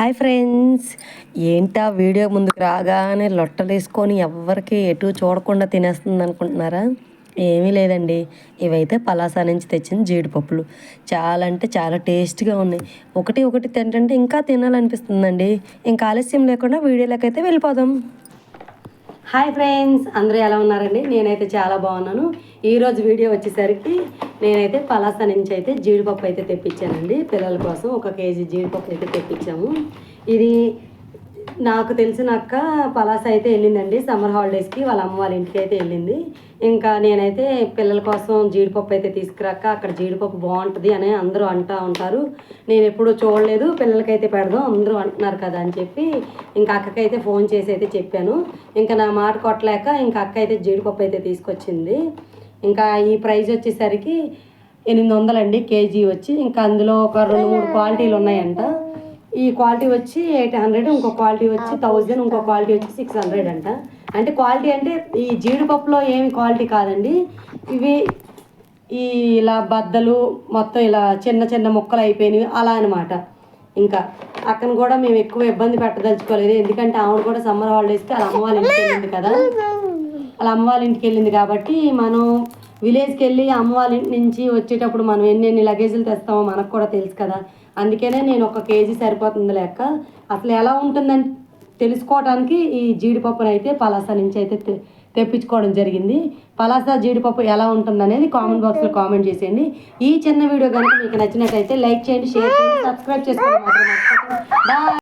Hi friends. ఏంటా video ముందుకు రాగానే లొట్టలు వేసుకొని ఎవరికి ఎటు చూడకుండా తినేస్తుంది అనుకుంటున్నారా ఏమీ లేదండి. ఇవైతే పలాసా నుంచి తెచ్చిన జీడిపప్పులు. చాలా అంటే చాలా టేస్ట్గా ఉన్నాయి ఒకటి ఒకటి తింటుంటే ఇంకా తినాలనిపిస్తుందండి. ఇంకా ఆలస్యం లేకుండా వీడియోలోకి అయితే వెళ్ళిపోదాం. Hi friends. అందరూ ఎలా ఉన్నారండి? నేనైతే చాలా బాగున్నాను. ఈరోజు వీడియో వచ్చేసరికి నేనైతే పలాస నుంచి అయితే జీడిపప్పు అయితే తెప్పించానండి. పిల్లల కోసం ఒక కేజీ జీడిపప్పు అయితే తెప్పించాము. ఇది నాకు తెలిసిన అక్క పలాస అయితే వెళ్ళిందండి. సమ్మర్ హాలిడేస్కి వాళ్ళ అమ్మ వాళ్ళ ఇంటికి అయితే వెళ్ళింది. ఇంకా నేనైతే పిల్లల కోసం జీడిపప్పు అయితే తీసుకురాక అక్కడ జీడిపప్పు బాగుంటుంది అని అందరూ అంటూ ఉంటారు. నేను ఎప్పుడూ చూడలేదు పిల్లలకైతే పెడదాం అందరూ అంటున్నారు కదా అని చెప్పి ఇంకా అక్కకైతే ఫోన్ చేసి అయితే చెప్పాను. ఇంకా నా మాట కొట్టలేక ఇంకా అక్క అయితే జీడిపప్పు అయితే తీసుకొచ్చింది. ఇంకా ఈ ప్రైస్ వచ్చేసరికి ఎనిమిది వందలండి కేజీ వచ్చి ఇంకా అందులో ఒక రెండు మూడు క్వాలిటీలు ఉన్నాయంట. ఈ క్వాలిటీ వచ్చి ఎయిట్ హండ్రెడ్ ఇంకో క్వాలిటీ వచ్చి థౌజండ్ ఇంకో క్వాలిటీ వచ్చి సిక్స్ హండ్రెడ్ అంట. అంటే క్వాలిటీ అంటే ఈ జీడిపప్పులో ఏమి క్వాలిటీ కాదండి. ఇవి ఈ ఇలా బద్దలు మొత్తం ఇలా చిన్న చిన్న ముక్కలు అయిపోయినవి అలా అనమాట ఇంకా అక్కను కూడా మేము ఎక్కువ ఇబ్బంది పెట్టదలుచుకోలేదు. ఎందుకంటే ఆవిడ కూడా సమ్మర్ హాలిడేస్కి అలా అమ్మ వాళ్ళ ఇంటికి వెళ్ళింది కదా. అలా అమ్మ ఇంటికి వెళ్ళింది కాబట్టి మనం విలేజ్కి వెళ్ళి అమ్మవారింటి ఇంటి నుంచి వచ్చేటప్పుడు మనం ఎన్ని ఎన్ని లగేజీలు తెస్తామో మనకు కూడా తెలుసు కదా. అందుకనే నేను ఒక కేజీ సరిపోతుంది లెక్క. అసలు ఎలా ఉంటుందని తెలుసుకోవడానికి ఈ జీడిపప్పును అయితే పలాస నుంచి అయితే తె- తెప్పించుకోవడం జరిగింది. పలాస జీడిపప్పు ఎలా ఉంటుంది అనేది కామెంట్ బాక్స్లో కామెంట్ చేసేయండి. ఈ చిన్న వీడియో కనుక మీకు నచ్చినట్టయితే లైక్ చేయండి షేర్ చేయండి సబ్స్క్రైబ్ చేసుకోండి బాయ్